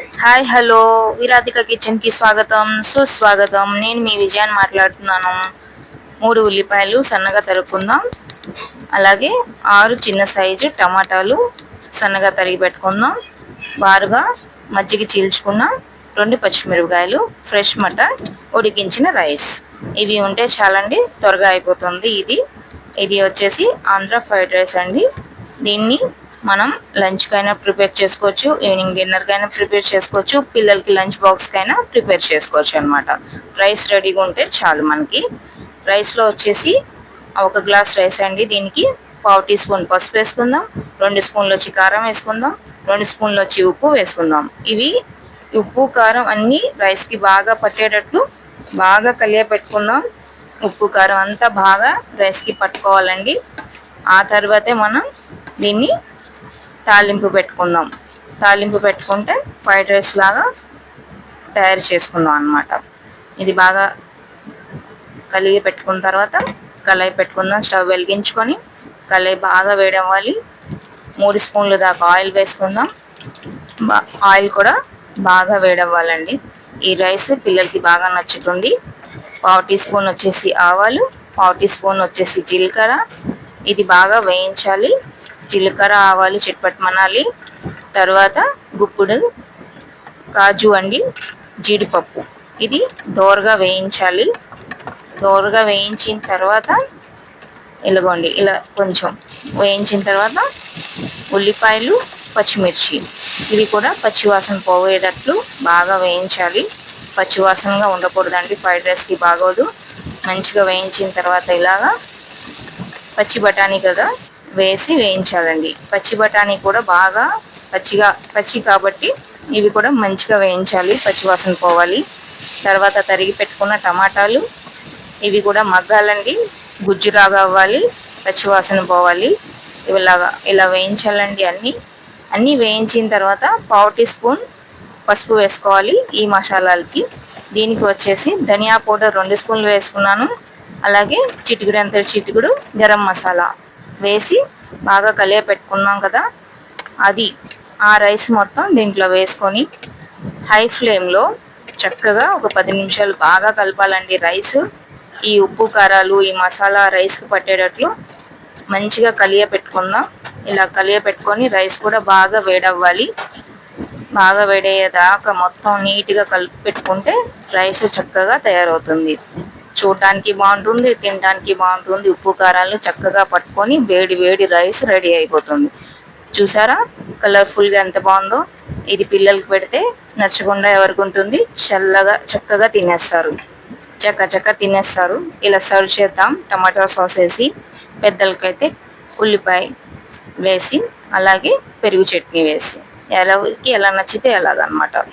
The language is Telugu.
Hi hello. విరాధిక కిచెన్కి స్వాగతం. సుస్వాగతం. నేను మీ విజయాన్ని మాట్లాడుతున్నాను. మూడు ఉల్లిపాయలు సన్నగా తరుపుకుందాం అలాగే ఆరు చిన్న సైజు టమాటాలు సన్నగా తరిగి పెట్టుకుందాం. బారుగా మజ్జిగ చీల్చుకున్న రెండు పచ్చిమిరపకాయలు ఫ్రెష్ మటన్ ఉడికించిన రైస్. ఇవి ఉంటే చాలండి త్వరగా అయిపోతుంది ఇది. ఇది వచ్చేసి ఆంధ్ర ఫ్రైడ్ రైస్ అండి. దీన్ని మనం లంచ్కైనా ప్రిపేర్ చేసుకోవచ్చు ఈవినింగ్ డిన్నర్కైనా ప్రిపేర్ చేసుకోవచ్చు పిల్లలకి లంచ్ బాక్స్కైనా ప్రిపేర్ చేసుకోవచ్చు అనమాట రైస్ రెడీగా ఉంటే చాలు మనకి. రైస్లో వచ్చేసి ఒక గ్లాస్ రైస్ అండి దీనికి పావు టీ స్పూన్ పసుపు వేసుకుందాం రెండు స్పూన్లు వచ్చి కారం వేసుకుందాం రెండు స్పూన్లు వచ్చి ఉప్పు వేసుకుందాం. ఇవి ఉప్పు కారం అన్నీ రైస్కి బాగా పట్టేటట్లు బాగా కలియ పెట్టుకుందాం. ఉప్పు కారం అంతా బాగా రైస్కి పట్టుకోవాలండి. ఆ తర్వాతే మనం దీన్ని తాలింపు పెట్టుకుందాం. తాలింపు పెట్టుకుంటే ఫ్రైడ్ రైస్ లాగా తయారు చేసుకుందాం అనమాట ఇది బాగా కలిగి పెట్టుకున్న తర్వాత కళాయి పెట్టుకుందాం. స్టవ్ వెలిగించుకొని కళాయి బాగా వేడవ్వాలి. మూడు స్పూన్లు దాకా ఆయిల్ వేసుకుందాం. ఆయిల్ కూడా బాగా వేడవ్వాలండి. ఈ రైస్ పిల్లలకి బాగా నచ్చుతుంది. పావు టీ స్పూన్ వచ్చేసి ఆవాలు పావు టీ స్పూన్ వచ్చేసి జీలకర్ర. ఇది బాగా వేయించాలి. జీలకర్ర ఆవాలు చిట్పట్టమనాలి తర్వాత గుప్పుడు కాజు అండి జీడిపప్పు. ఇది దోరగా వేయించాలి. దోరగా వేయించిన తర్వాత ఇలాగోండి ఇలా కొంచెం వేయించిన తర్వాత ఉల్లిపాయలు పచ్చిమిర్చి. ఇవి కూడా పచ్చివాసన పోయేటట్లు బాగా వేయించాలి. పచ్చివాసనగా ఉండకూడదండి ఫ్రైడ్ రైస్కి బాగోదు. మంచిగా వేయించిన తర్వాత ఇలాగా పచ్చి బఠానీ కదా వేసి వేయించాలండి. పచ్చి బఠానీ కూడా బాగా పచ్చిగా పచ్చి కాబట్టి ఇవి కూడా మంచిగా వేయించాలి పచ్చివాసన పోవాలి. తర్వాత తరిగి పెట్టుకున్న టమాటాలు ఇవి కూడా మగ్గాలండి. గుజ్జులాగా అవ్వాలి పచ్చివాసన పోవాలి. ఇలాగా ఇలా వేయించాలండి అన్నీ. అన్నీ వేయించిన తర్వాత పావు టీ స్పూన్ పసుపు వేసుకోవాలి ఈ మసాలాలకి. దీనికి వచ్చేసి ధనియా పౌడర్ రెండు స్పూన్లు వేసుకున్నాను. అలాగే చిటికుడు ఎంత చిటికుడు గరం మసాలా. వేసి బాగా కలియ పెట్టుకున్నాం కదా అది ఆ రైస్ మొత్తం దీంట్లో వేసుకొని హై ఫ్లేమ్లో చక్కగా ఒక పది నిమిషాలు బాగా కలపాలండి రైస్. ఈ ఉప్పు కారాలు ఈ మసాలా రైస్కి పట్టేటట్లు మంచిగా కలియ పెట్టుకుందాం. ఇలా కలియ పెట్టుకొని రైస్ కూడా బాగా వేడవ్వాలి. బాగా వేడయ్యేదాకా మొత్తం నీట్గా కలిపి పెట్టుకుంటే రైస్ చక్కగా తయారవుతుంది. చూడ్డానికి బాగుంటుంది తినడానికి బాగుంటుంది. ఉప్పు కారాలు చక్కగా పట్టుకొని వేడి వేడి రైస్ రెడీ అయిపోతుంది. చూసారా? కలర్ఫుల్గా ఎంత బాగుందో. ఇది పిల్లలకి పెడితే నచ్చకుండా ఎవరికి ఉంటుంది? చల్లగా చక్కగా తినేస్తారు. చక్క చక్క తినేస్తారు. ఇలా సర్వ్ చేద్దాం. టమాటా సాస్ వేసి పెద్దలకైతే ఉల్లిపాయ వేసి అలాగే పెరుగు చట్నీ వేసి. ఎవరికి ఎలా నచ్చితే ఎలాగనమాట